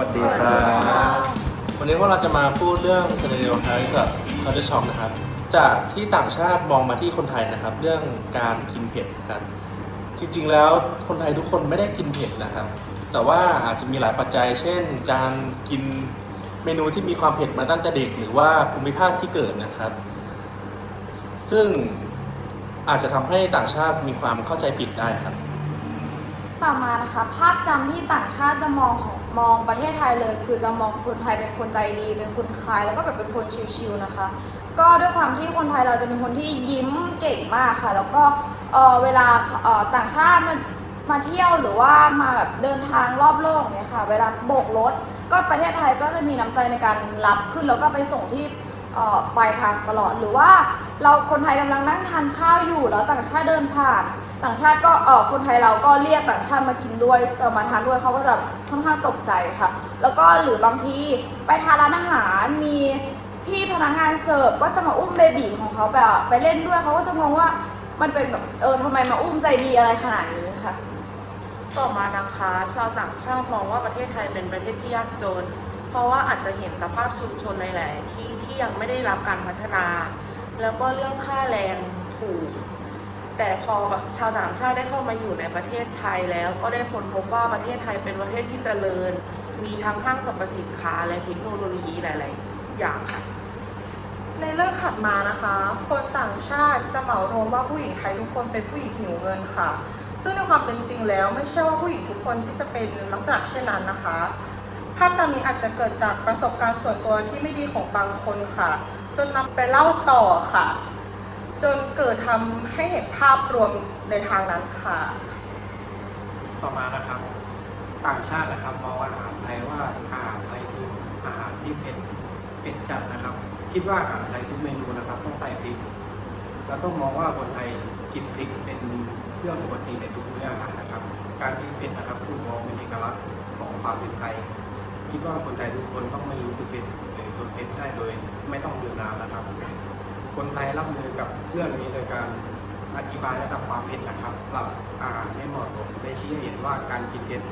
วัสดีครับ วันนี้พวกเราจะมาพูดเรื่องสเตอริโอไทป์กับคาร์ดิช็อกนะครับ จากที่ต่างชาติมองมาที่คนไทยนะครับ เรื่องการกินเผ็ดนะครับ จริงๆแล้วคนไทยทุกคนไม่ได้กินเผ็ดนะครับ แต่ว่าอาจจะมีหลายปัจจัย เช่น การกินเมนูที่มีความเผ็ดมาตั้งแต่เด็ก หรือว่าภูมิภาคที่เกิดนะครับ ซึ่งอาจจะทำให้ต่างชาติมีความเข้าใจผิดได้ครับ ต่อมานะคะ ภาพจำที่ต่างชาติจะมองของมองประเทศไทยเลย คือจะมองคนไทยเป็นคนใจดี เป็นคนคายแล้วก็แบบเป็นคนชิลๆนะคะ ก็ด้วยความที่คนไทยเราจะเป็นคนที่ยิ้มเก่งมากค่ะ แล้วก็เออเวลาเออต่างชาติมามาเที่ยวหรือว่ามาแบบเดินทางรอบโลกเนี่ยค่ะ เวลาโบกรถก็ประเทศไทยก็จะมีน้ำใจในการรับขึ้นแล้วก็ไปส่งที่ ปลายทางตลอดหรือว่าเราคนไทยกำลังนั่งทานข้าวอยู่ แล้วต่างชาติเดินผ่าน ต่างชาติก็เออคนไทยเราก็เรียกต่างชาติมากินด้วยเออมาทานด้วยเขาก็จะค่อนข้างตกใจค่ะ แล้วก็หรือบางทีไปทานร้านอาหารมีพี่พนักงานเสิร์ฟก็จะมาอุ้มเบบีของเขาแบบไปเล่นด้วยเขาก็จะงงว่ามันเป็นแบบเออทำไมมาอุ้มใจดีอะไรขนาดนี้ค่ะ ต่อมานะคะชาวต่างชาติมองว่าประเทศไทยเป็นประเทศที่ยากจน เพราะว่าอาจจะเห็นสภาพชุมชนในหลายที่ ยังไม่ได้รับการพัฒนา แล้วก็เรื่องค่าแรงถูก แต่พอแบบชาวต่างชาติได้เข้ามาอยู่ในประเทศไทยแล้วก็ได้ค้นพบว่าประเทศไทยเป็นประเทศที่เจริญ มีทั้งห้างสรรพสินค้าและเทคโนโลยีหลาย ๆ อย่างค่ะ ในเรื่องถัดมานะคะ คนต่างชาติจะเหมารวมว่าผู้หญิงไทยทุกคนเป็นผู้หญิงหิวเงินค่ะ ซึ่งในความเป็นจริงแล้วไม่ใช่ว่าผู้หญิงทุกคนที่จะเป็นลักษณะเช่นนั้นนะคะ ภาพจำนี้อาจจะเกิดจากประสบการณ์ส่วนตัวที่ไม่ดีของบางคนค่ะ จนนำไปเล่าต่อค่ะ จนเกิดทำให้เห็นภาพรวมในทางนั้นค่ะ ต่อมานะครับ ต่างชาตินะครับมองอาหารไทยว่าอาหารไทยคืออาหารที่เผ็ดเผ็ดจัดนะครับ คิดว่าอาหารไทยทุกเมนูนะครับต้องใส่พริก แล้วก็มองว่าคนไทยกินพริกเป็นเรื่องปกติในทุกมื้ออาหารนะครับ การกินเผ็ดนะครับถูกมองเป็นเอกลักษณ์ของความเป็นไทย คิดว่าคนไทยทุกคนต้องไม่รู้สึกเผ็ดหรือทนเผ็ดได้โดยไม่ต้องดื่มน้ำนะครับ คนไทยรับมือกับเรื่องนี้โดยการอธิบายระดับความเผ็ดนะครับปรับอาหารให้เหมาะสมได้ชี้ให้เห็นว่าการกินเผ็ด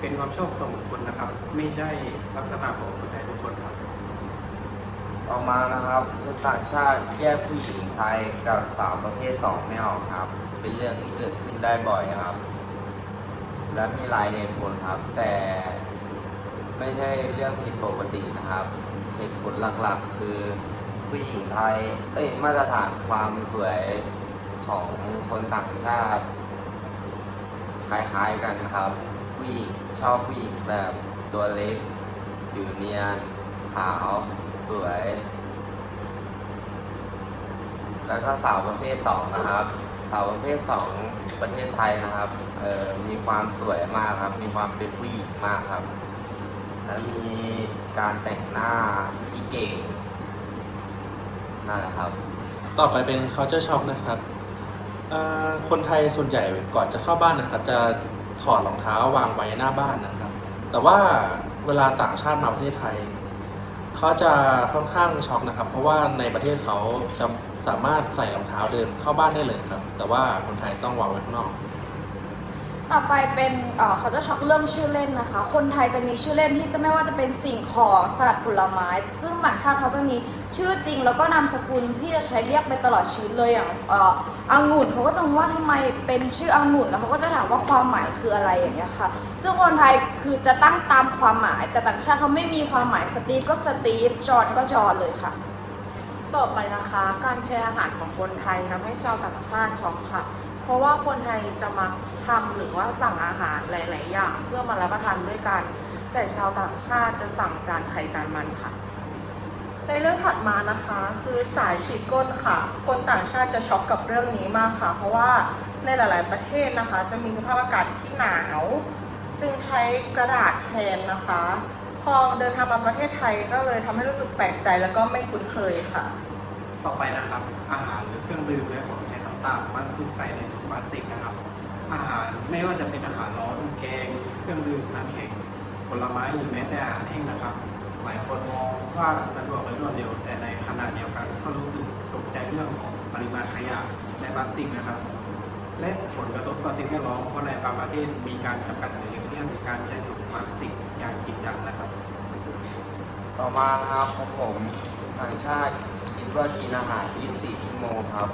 เป็นความชอบส่วนบุคคลนะครับ ไม่ใช่ลักษณะของคนไทยทุกคนครับ ต่อมานะครับคนต่างชาติแยกผู้หญิงไทยกับสาวประเภทสองไม่ออกครับ เป็นเรื่องที่เกิดขึ้นได้บ่อยนะครับ และมีหลายเหตุผลครับ แต่ ไม่ใช่เรื่องผิดปกตินะครับ เหตุผลหลักๆ คือผู้หญิงไทยเอ้ยมาตรฐานความสวยของคนต่างชาติ คล้ายๆกันครับผู้หญิงชอบผู้หญิงแบบตัวเล็กผิวเนียน ขาว สวย แล้วก็สาวประเภทสองนะครับ สาวประเภทสองประเทศไทยนะครับออมีความสวยมากครับ มีความเป็นผู้หญิงมากครับ และมีการแต่งหน้าที่เก่งนั่นแหละครับ ต่อไปเป็น culture shock นะครับเอ่อคนไทยส่วนใหญ่ก่อนจะเข้าบ้านนะครับ จะถอดรองเท้าวางไว้หน้าบ้านนะครับ แต่ว่าเวลาต่างชาติมาประเทศไทยเขาจะค่อนข้างช็อกนะครับ เพราะว่าในประเทศเขาจะสามารถใส่รองเท้าเดินเข้าบ้านได้เลยครับ แต่ว่าคนไทยต้องวางไว้ข้างนอก ต่อไปเป็นเอ่อเขาจะช็อกเรื่องชื่อเล่นนะคะ คนไทยจะมีชื่อเล่นที่จะไม่ว่าจะเป็นสิ่งของสลัดผลไม้ ซึ่งต่างชาติเขาจะมีชื่อจริงแล้วก็นามสกุลที่จะใช้เรียกไปตลอดชีวิตเลยอย่างเอ่อองุ่นเขาก็จะงงว่าทำไมเป็นชื่อองุ่นแล้วเขาก็จะถามว่าความหมายคืออะไรอย่างเงี้ยค่ะ ซึ่งคนไทยคือจะตั้งตามความหมาย แต่ต่างชาติเขาไม่มีความหมายสตีฟก็สตีฟจอห์นก็จอห์นเลยค่ะ ต่อไปนะคะ การแชร์อาหารของคนไทยทำให้ชาวต่างชาติช็อกค่ะ เพราะว่าคนไทยจะมักทำหรือว่าสั่งอาหารหลาย ๆ อย่าง เพื่อมารับประทานด้วยกัน แต่ชาวต่างชาติจะสั่งจานไข่จานมันค่ะ ในเรื่องถัดมานะคะคือสายฉีดก้นค่ะ คนต่างชาติจะช็อกกับเรื่องนี้มากค่ะ เพราะว่าในหลาย ๆ ประเทศนะคะ จะมีสภาพอากาศที่หนาว จึงใช้กระดาษแทนนะคะ พอเดินทางมาประเทศไทยก็เลยทำให้รู้สึกแปลกใจแล้วก็ไม่คุ้นเคยค่ะ ต่อไปนะครับ อาหารหรือเครื่องดื่มและของใช้ ต่างๆมักถูกใส่ในถุงพลาสติกนะครับ อาหารไม่ว่าจะเป็นอาหารร้อนแกง เครื่องดื่มน้ำแข็งผลไม้หรือแม้แต่อาหารแห้งนะครับ หลายคนมองว่าสะดวกและรวดเร็ว แต่ในขณะเดียวกันก็รู้สึกตกใจเรื่องของปริมาณขยะในพลาสติกนะครับ และผลกระทบต่อสิ่งแวดล้อมเพราะในบางประเทศมีการจำกัดในเรื่องการใช้ถุงพลาสติกอย่างจริงจังนะครับ ต่อมานะครับของผมต่างชาติคิดว่ากินอาหาร 24 ชั่วโมงครับ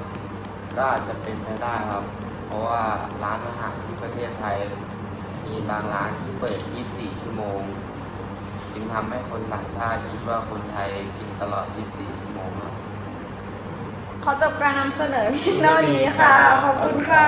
ก็อาจจะเป็นไปได้ครับ เพราะว่าร้านอาหารที่ประเทศไทย มีบางร้านที่เปิด 24 ชั่วโมง จึงทำให้คนต่างชาติคิดว่าคนไทยกินตลอด 24 ชั่วโมงครับ ขอจบการนำเสนอเพียงเท่านี้ค่ะ ขอบคุณค่ะ